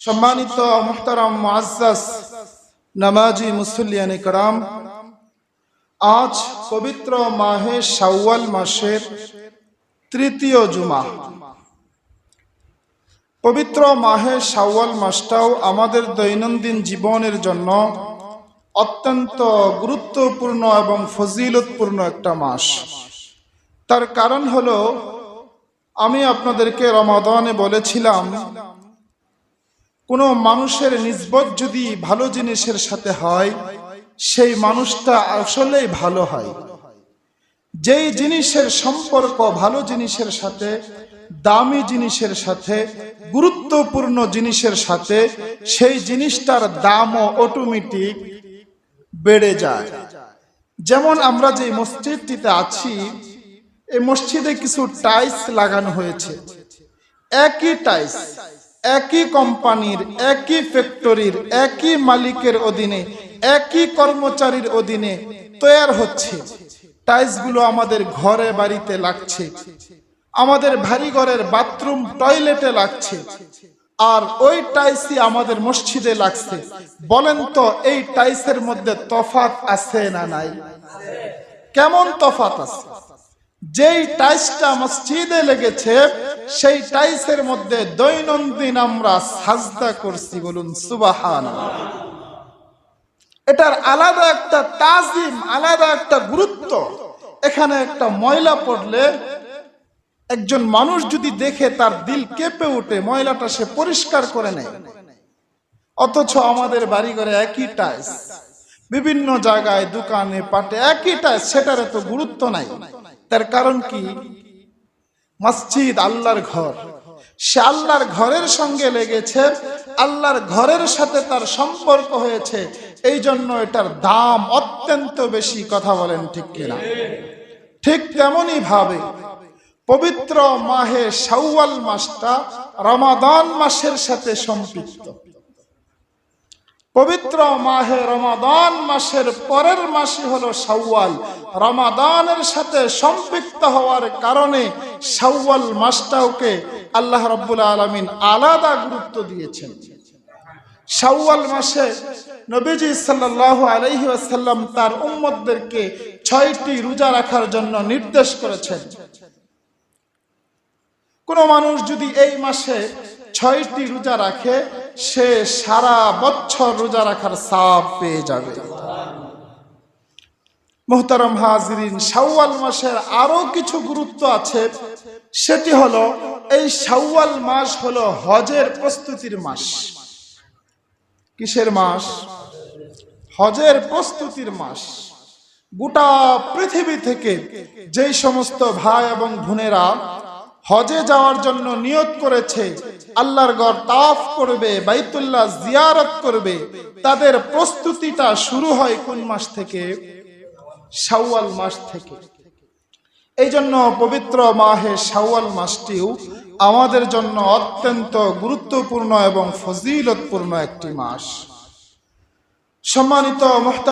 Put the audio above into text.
সম্মানিত মোহতারাম মুআজ্জাজ, নামাজি মুসুলিয়ানি কারাম আজ পবিত্র মাহে শাওয়াল মাসের তৃতীয় জুমা পবিত্র মাহে শাওয়াল মাসটাও আমাদের দৈনন্দিন জীবনের জন্য অত্যন্ত গুরুত্বপূর্ণ এবং ফজিলতপূর্ণ একটা মাস। তার কারণ হলো, আমি আপনাদেরকে রমাদানে বলেছিলাম কোনো মানুষের নিসবত যদি ভালো জিনিসের সাথে হয়, সেই মানুষটা আসলেই ভালো হয়। যেই জিনিসের সম্পর্ক ভালো জিনিসের সাথে, দামি জিনিসের সাথে, গুরুত্বপূর্ণ জিনিসের সাথে, সেই জিনিসটার দামও অটোমেটিক বেড়ে যায়। যেমন আমরা যে মসজিদটিতে আছি, এই মসজিদে কিছু টাইলস লাগানো হয়েছে। একই টাইলস একই কোম্পানির, একই ফ্যাক্টরির, একই মালিকের অধীনে, একই কর্মচারীর অধীনে তৈরি হচ্ছে। টাইলসগুলো আমাদের ঘরে বাড়িতে লাগছে। আমাদের ভারী ঘরের বাথরুম, টয়লেটে লাগছে। আর ওই টাইসই আমাদের মসজিদে লাগছে। বলেন তো, এই টাইসের মধ্যে তফাত আছে না নাই? কেমন তফাত আছে? যেই টাইসটা মসজিদে লেগেছে সেই টাইসের মধ্যে দৈনন্দিন আমরা সাজদা করছি বলুন সুবাহান এটার আলাদা একটা তাজিম, আলাদা একটা গুরুত্ব। এখানে একটা ময়লা পড়লে একজন মানুষ যদি দেখে তার দিল কেঁপে উঠে ময়লাটা সে পরিষ্কার করে নেয়। অথচ আমাদের বাড়ি ঘরে একই টাইস। বিভিন্ন জায়গায়, দোকানে, পাটে একই টাইস, সেটার এত গুরুত্ব নাই। তার কারণ কি? মসজিদ আল্লাহর ঘর। সে আল্লাহর ঘরের সঙ্গে লেগেছে, আল্লাহর ঘরের সাথে তার সম্পর্ক হয়েছে। এই জন্য এটার দাম অত্যন্ত বেশি, কথা বলেন ঠিক কিনা? ঠিক তেমনই ভাবে পবিত্র মাহে শাওয়াল মাসটা রমাদান মাসের সাথে সম্পৃক্ত। পবিত্র মাহে রমাদান মাসের পরের মাসই হলো শাওয়াল। রমাদানের সাথে সম্পৃক্ত হওয়ার কারণে শাওয়াল মাসটাওকে আল্লাহ রব্বুল আলমিন আলাদা গুরুত্ব দিয়েছেন। শাওয়াল মাসে নবীজি সাল্লাল্লাহু আলাইহি ওয়াসাল্লাম তার উম্মতদেরকে ছয়টি রোজা রাখার জন্য নির্দেশ করেছেন। কোন মানুষ যদি এই মাসে ছয়টি রোজা রাখে, সে সারা বছর রোজা রাখার সাপ পেয়ে যাবে। মোহতারম হাজরিন, শাওয়াল মাসের আরও কিছু গুরুত্ব আছে। সেটি হলো, এই শাওয়াল মাস হলো হজের প্রস্তুতির মাস। কিসের মাস? হজের প্রস্তুতির মাস। গোটা পৃথিবী থেকে যেই সমস্ত ভাই এবং বোনেরা হজে যাওয়ার জন্য নিয়ত করেছে আল্লাহর গড় তাফ করবে, বাইতুল্লাহ জিয়ারত করবে। তাদের প্রস্তুতিটা শুরু হয় কোন মাস থেকে? শাওয়াল মাস থেকে। এই জন্য পবিত্র মাহে শাওয়াল মাসটিও আমাদের জন্য অত্যন্ত গুরুত্বপূর্ণ এবং ফজিলতপূর্ণ একটি মাস। সম্মানিত